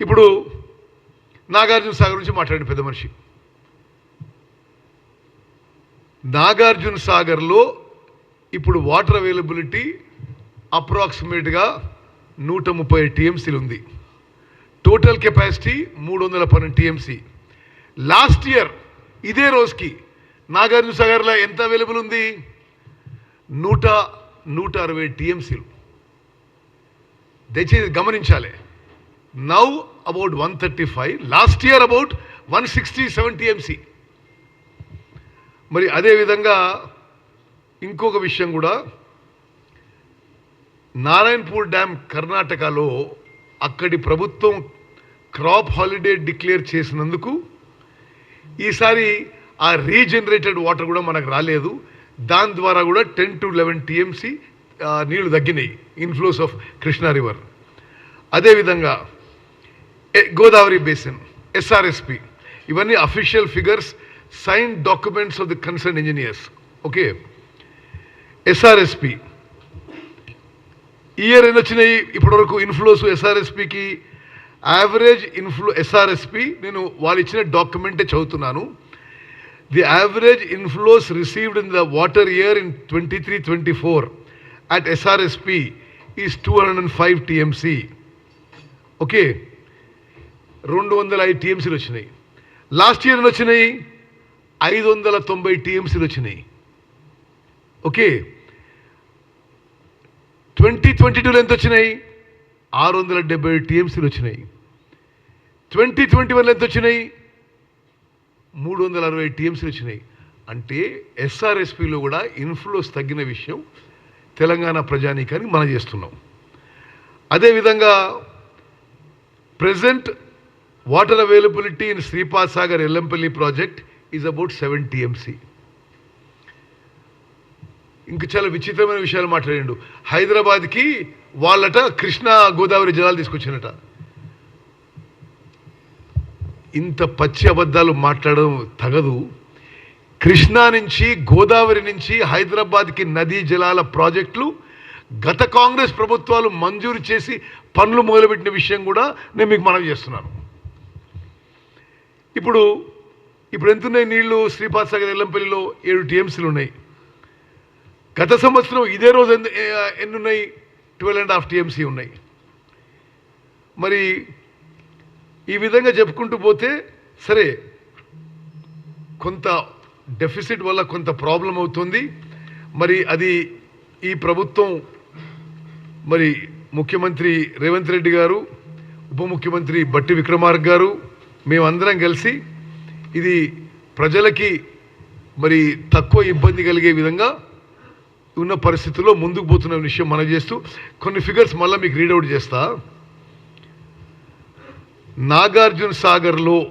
ఇప్పుడు నాగార్జున సాగర్ నుంచి మాట్లాడిన పెద్ద మనిషి. నాగార్జున సాగర్లో ఇప్పుడు వాటర్ అవైలబిలిటీ అప్రాక్సిమేట్గా నూట ముప్పై టీఎంసీలు ఉంది. టోటల్ కెపాసిటీ మూడు వందల పన్నెండు టీఎంసీ. లాస్ట్ ఇయర్ ఇదే రోజుకి నాగార్జున సాగర్లో ఎంత అవైలబుల్ ఉంది? నూట నూట అరవై టీఎంసీలు. దయచేసి గమనించాలి. Now about one thirty five last year about one sixty seven TMC మరి అదేవిధంగా ఇంకొక విషయం కూడా. నారాయణపూర్ డ్యామ్ కర్ణాటకలో అక్కడి ప్రభుత్వం క్రాప్ హాలిడే డిక్లేర్ చేసినందుకు ఈసారి ఆ రీజనరేటెడ్ వాటర్ కూడా మనకు రాలేదు. దాని ద్వారా కూడా టెన్ టు లెవెన్ టీఎంసీ నీళ్ళు తగ్గినాయి. ఇన్ఫ్లోస్ ఆఫ్ కృష్ణా రివర్ అదేవిధంగా గోదావరి బేసిన్ ఎస్ఆర్ఎస్పి ఇవన్నీ official figures sign documents of the concern engineers okay SRSP year ఎన్ని వచ్చినాయి ఇప్పటివరకు ఇన్ఫ్లోస్ ఎస్ఆర్ఎస్పికి యావరేజ్ ఇన్ఫ్లో ఎస్ఆర్ఎస్పి నేను వాళ్ళు ఇచ్చిన డాక్యుమెంటే చదువుతున్నాను. The average inflows received in the water year in twenty three twenty four at SRSP is two hundred and five TMC okay రెండు వందల ఐదు టీఎంసీలు వచ్చినాయి. లాస్ట్ ఇయర్ వచ్చినాయి? ఐదు వందల తొంభై టీఎంసీలు వచ్చినాయి. ఓకే. ట్వంటీ ట్వంటీ టూలో ఎంత వచ్చినాయి? ఆరు వందల డెబ్బై టీఎంసీలు వచ్చినాయి. ట్వంటీ ట్వంటీ వన్లో ఎంత వచ్చినాయి? మూడు వందల అరవై టీఎంసీలు వచ్చినాయి. అంటే ఎస్ఆర్ఎస్పిలో కూడా ఇన్ఫ్లోస్ తగ్గిన విషయం తెలంగాణ ప్రజానీకానికి మనం చేస్తున్నాం. అదేవిధంగా present water availability in Sripad Sagar Ellampalli project is about 7 TMC. ఇంక చాలా విచిత్రమైన విషయాలు మాట్లాడిండు. హైదరాబాద్కి వాళ్ళట కృష్ణా గోదావరి జలాలు తీసుకొచ్చినట. ఇంత పచ్చి అబద్ధాలు మాట్లాడడం తగదు. కృష్ణా నుంచి గోదావరి నుంచి హైదరాబాద్కి నదీ జలాల ప్రాజెక్టులు గత కాంగ్రెస్ ప్రభుత్వాలు మంజూరు చేసి పనులు మొదలుపెట్టిన విషయం కూడా నేను మీకు మనవి చేస్తున్నాను. ఇప్పుడు ఇప్పుడు ఎంతున్నాయి నీళ్ళు శ్రీపాద్ సాగర్ ఎల్లంపల్లిలో ఏడు టీఎంసీలు ఉన్నాయి గత సంవత్సరం ఇదే రోజు ఎన్ని ఎన్ని ఉన్నాయి ట్వెల్వ్ అండ్ హాఫ్ టీఎంసీ ఉన్నాయి. మరి ఈ విధంగా చెప్పుకుంటూ పోతే సరే కొంత డెఫిసిట్ వల్ల కొంత ప్రాబ్లం అవుతుంది. మరి అది ఈ ప్రభుత్వం మరి ముఖ్యమంత్రి రేవంత్ రెడ్డి గారు ఉప ముఖ్యమంత్రి బట్టి విక్రమార్క గారు మేమందరం కలిసి ఇది ప్రజలకి మరి తక్కువ ఇబ్బంది కలిగే విధంగా ఉన్న పరిస్థితుల్లో ముందుకు పోతున్న విషయం మనం చేస్తూ కొన్ని ఫిగర్స్ మళ్ళీ మీకు రీడౌట్ చేస్తా. నాగార్జున సాగర్లో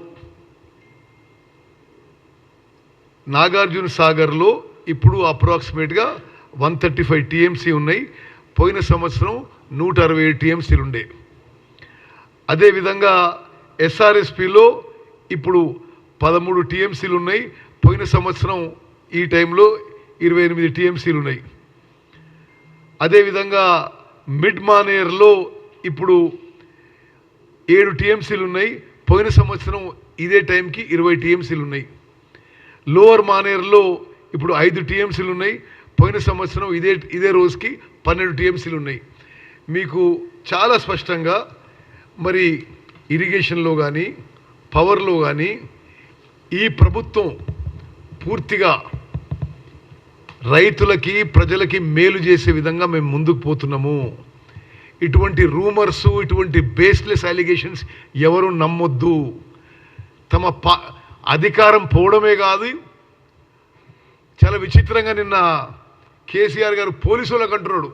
నాగార్జున సాగర్లో ఇప్పుడు అప్రాక్సిమేట్గా వన్ థర్టీ ఫైవ్ టీఎంసీ ఉన్నాయి. పోయిన సంవత్సరం నూట అరవై ఏడు టీఎంసీలు ఉండే. అదేవిధంగా ఎస్ఆర్ఎస్పిలో ఇప్పుడు పదమూడు టీఎంసీలు ఉన్నాయి పోయిన సంవత్సరం ఈ టైంలో ఇరవై ఎనిమిది టీఎంసీలు ఉన్నాయి అదేవిధంగా మిడ్ మానేర్లో ఇప్పుడు ఏడు టీఎంసీలు ఉన్నాయి పోయిన సంవత్సరం ఇదే టైంకి ఇరవై టీఎంసీలు ఉన్నాయి లోవర్ మానేర్లో ఇప్పుడు ఐదు టీఎంసీలు ఉన్నాయి పోయిన సంవత్సరం ఇదే ఇదే రోజుకి పన్నెండు టీఎంసీలు ఉన్నాయి మీకు చాలా స్పష్టంగా మరి ఇరిగేషన్లో కానీ పవర్లో కానీ ఈ ప్రభుత్వం పూర్తిగా రైతులకి ప్రజలకి మేలు చేసే విధంగా మేము ముందుకు పోతున్నాము. ఇటువంటి రూమర్స్ ఇటువంటి బేస్లెస్ అలిగేషన్స్ ఎవరు నమ్మొద్దు. తమ ప అధికారం పోవడమే కాదు చాలా విచిత్రంగా నిన్న కేసీఆర్ గారు పోలీసు వాళ్ళకి అంటున్నాడు.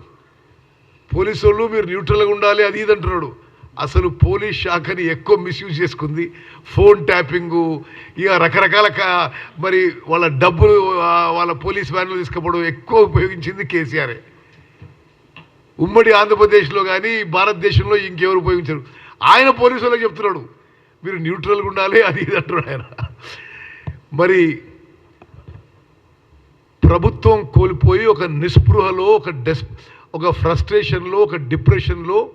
పోలీసు వాళ్ళు మీరు న్యూట్రల్గా ఉండాలి అది ఇది అంటున్నాడు. అసలు పోలీస్ శాఖని ఎక్కువ మిస్యూజ్ చేసుకుంది. ఫోన్ ట్యాపింగు ఇక రకరకాల మరి వాళ్ళ డబ్బులు వాళ్ళ పోలీస్ వ్యాన్లు తీసుకుపోవడం ఎక్కువ ఉపయోగించింది కేసీఆరే. ఉమ్మడి ఆంధ్రప్రదేశ్లో కానీ భారతదేశంలో ఇంకెవరు ఉపయోగించరు. ఆయన పోలీసు వాళ్ళకి చెప్తున్నాడు. మీరు న్యూట్రల్గా ఉండాలి అది ఇది అంటున్నాడు ఆయన. మరి ప్రభుత్వం కోల్పోయి ఒక నిస్పృహలో ఒక డెస్ ఒక ఫ్రస్ట్రేషన్లో ఒక డిప్రెషన్లో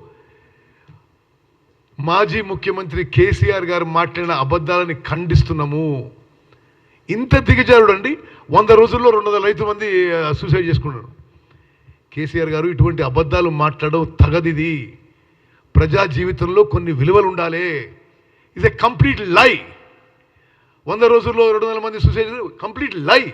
మాజీ ముఖ్యమంత్రి కేసీఆర్ గారు మాట్లాడిన అబద్ధాలని ఖండిస్తున్నాము. ఇంత దిగజారుడు అండి వంద రోజుల్లో రెండు వందల రైతు మంది సూసైడ్ చేసుకున్నారు. కేసీఆర్ గారు ఇటువంటి అబద్ధాలు మాట్లాడడం తగదిది. ప్రజా జీవితంలో కొన్ని విలువలు ఉండాలి. ఇది కంప్లీట్ లై. వంద రోజుల్లో రెండు వందల మంది సూసైడ్ కంప్లీట్ లై.